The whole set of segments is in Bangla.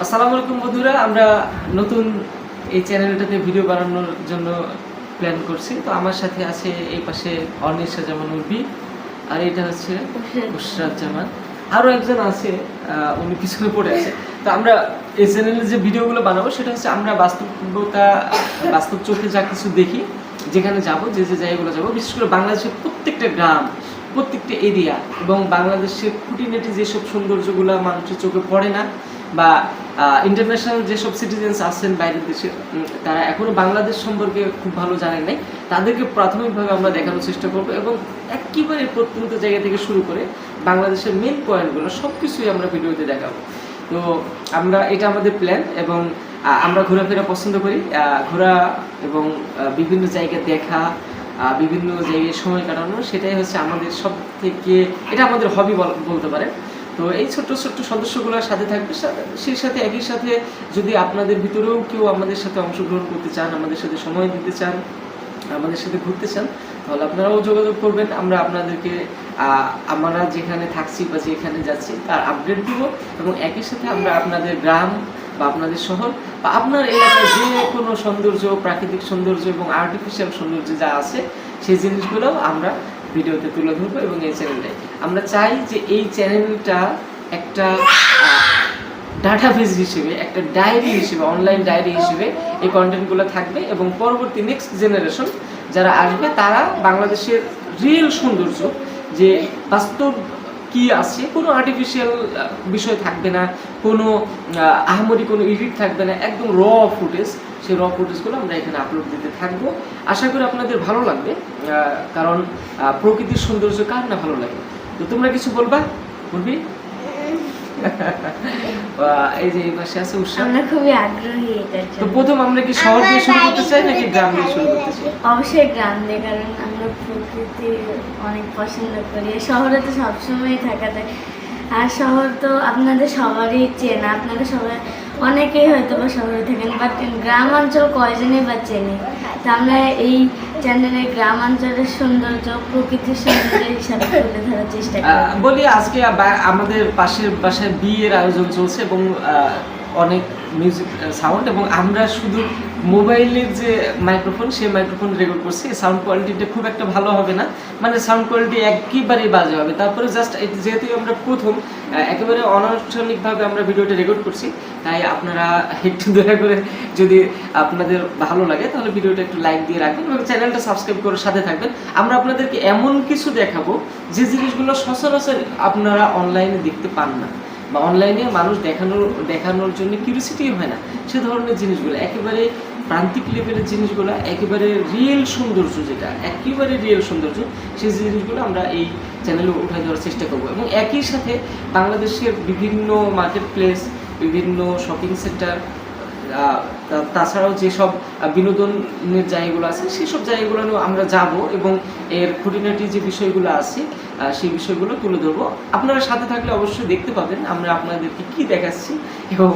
আসসালামু আলাইকুম বন্ধুরা আমরা নতুন এই চ্যানেলটাতে ভিডিও বানানোর জন্য প্ল্যান করছি। তো আমার সাথে আছে এই পাশে অর্নিশা জামান উর্বি আর এটা হচ্ছে উশরাত জামান আরও একজন আছে উনি পিছনে পড়ে আছে। তো আমরা এই চ্যানেলে যে ভিডিওগুলো বানাবো সেটা হচ্ছে আমরা বাস্তবতা বাস্তব চোখে যা কিছু দেখি যেখানে যাব যে যে জায়গাগুলো যাব বিশেষ করে বাংলাদেশের প্রত্যেকটা গ্রাম প্রত্যেকটা এরিয়া এবং বাংলাদেশের খুঁটিনাটি যেসব সৌন্দর্যগুলো মানুষের চোখে পড়ে না বা ইন্টারন্যাশনাল যেসব সিটিজেন্স আছেন বাইরের দেশে তারা এখনও বাংলাদেশ সম্পর্কে খুব ভালো জানেন নাই। তাদেরকে প্রাথমিকভাবে আমরা দেখানোর চেষ্টা করব এবং একেবারে প্রত্যন্ত জায়গা থেকে শুরু করে বাংলাদেশের মেন পয়েন্টগুলো সব কিছুই আমরা ভিডিওতে দেখাবো। তো, আমরা, এটা আমাদের প্ল্যান এবং আমরা ঘোরাফেরা পছন্দ করি। ঘোরা এবং বিভিন্ন জায়গা দেখা বিভিন্ন জায়গায় সময় কাটানো, সেটাই হচ্ছে আমাদের সব থেকে এটা আমাদের হবি বলতে পারে তো এই ছোট্ট ছোট্ট সদস্যগুলোর সাথে থাকবে সেই সাথে একই সাথে যদি আপনাদের ভিতরেও কেউ আমাদের সাথে অংশগ্রহণ করতে চান, আমাদের সাথে সময় দিতে চান, আমাদের সাথে ঘুরতে চান, তাহলে আপনারাও যোগাযোগ করবেন। আমরা আপনাদেরকে আমরা যেখানে থাকছি বা যেখানে যাচ্ছি তার আপডেট দিব এবং একই সাথে আমরা আপনাদের গ্রাম বা আপনাদের শহর বা আপনার এলাকায় যে কোনো সৌন্দর্য, প্রাকৃতিক সৌন্দর্য এবং আর্টিফিশিয়াল সৌন্দর্য যা আছে, সেই জিনিসগুলো আমরা ভিডিওতে তুলে ধরবো এবং এই চ্যানেলে আমরা চাই যে এই চ্যানেলটা একটা ডাটাবেস হিসেবে, একটা ডায়েরি হিসেবে অনলাইন ডায়েরি হিসেবে এই কন্টেন্টগুলো থাকবে এবং পরবর্তী নেক্সট জেনারেশন যারা আসবে, তারা বাংলাদেশের রিয়েল সৌন্দর্য, যে বাস্তব কি আছে? কোনো আর্টিফিশিয়াল বিষয় থাকবে না, কোনো আহমরি কোনো ইডিট থাকবে না, একদম র ফুটেজ সেই র ফুটেজগুলো আমরা এখানে আপলোড দিতে থাকব। আশা করি আপনাদের ভালো লাগবে কারণ প্রকৃতির সৌন্দর্য কার না ভালো লাগে? তো তোমরা কিছু বলবা বলবি এই যে এই পাশে আছে উৎসাহ আমরা খুবই আগ্রহী এটার তো প্রথম আমরা কি শহর দিয়ে শুরু করতে চাই নাকি গ্রাম দিয়ে শুরু করতে চাই? অবশ্যই গ্রাম দিয়ে কারণ আমরা প্রকৃতি অনেক পছন্দ করি। শহরে তো সবসময় থাকা যায়। আর শহর তো আপনাদের সবারই চেনা আপনারা সবাই, অনেকেই হয়তো বা শহরে থাকেন বাট গ্রাম অঞ্চল কয়জনই বা চেনে? তো আমরা এই চ্যানেলে গ্রাম অঞ্চলের সৌন্দর্য, প্রকৃতির সৌন্দর্য হিসাবে তুলে ধরার চেষ্টা করি বলি আজকে আমাদের পাশের বাসায় বিয়ের আয়োজন চলছে এবং অনেক মিউজিক সাউন্ড এবং আমরা শুধু মোবাইলের যে মাইক্রোফোন সেই মাইক্রোফোন রেকর্ড করছি। সাউন্ড কোয়ালিটিটা খুব একটা ভালো হবে না। মানে সাউন্ড কোয়ালিটি একেবারেই বাজে হবে। তারপরে জাস্ট যেহেতু আমরা প্রথম একেবারে অনানুষ্ঠানিকভাবে আমরা ভিডিওটা রেকর্ড করছি, তাই আপনারা একটু দয়া করে যদি আপনাদের ভালো লাগে, তাহলে ভিডিওটা একটু লাইক দিয়ে রাখবেন এবং চ্যানেলটা সাবস্ক্রাইব করে সাথে থাকবেন। আমরা আপনাদেরকে এমন কিছু দেখাবো, যে জিনিসগুলো সচরাচর আপনারা অনলাইনে দেখতে পান না। বা অনলাইনে মানুষ দেখানোর দেখানোর জন্য কিউরিসিটি হয় না। সে ধরনের জিনিসগুলো, একেবারে প্রান্তিক লেভেলের জিনিসগুলো, একেবারে রিয়েল সৌন্দর্য যেটা, একেবারে রিয়েল সৌন্দর্য সেই জিনিসগুলো আমরা এই চ্যানেলে উঠে দেওয়ার চেষ্টা করব। এবং একই সাথে বাংলাদেশের বিভিন্ন মার্কেট প্লেস বিভিন্ন শপিং সেন্টার তাছাড়াও যেসব বিনোদনের জায়গাগুলো আছে সেসব জায়গাগুলো আমরা যাব এবং এর খুঁটিনাটি যে বিষয়গুলো আছে সেই বিষয়গুলো তুলে ধরবো। আপনারা সাথে থাকলে অবশ্যই দেখতে পাবেন আমরা আপনাদেরকে কি দেখাচ্ছি এবং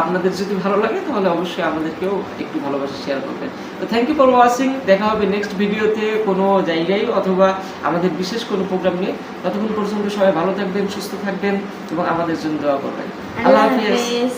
আপনাদের যদি ভালো লাগে তাহলে অবশ্যই আমাদেরকেও একটু ভালোবাসা শেয়ার করবেন। তো থ্যাংক ইউ ফর ওয়াচিং দেখা হবে নেক্সট ভিডিওতে কোনো জায়গায় অথবা আমাদের বিশেষ কোনো প্রোগ্রাম নিয়ে। ততক্ষণ পর্যন্ত সবাই ভালো থাকবেন সুস্থ থাকবেন এবং আমাদের জন্য দোয়া করবেন। আল্লাহ হাফেজ।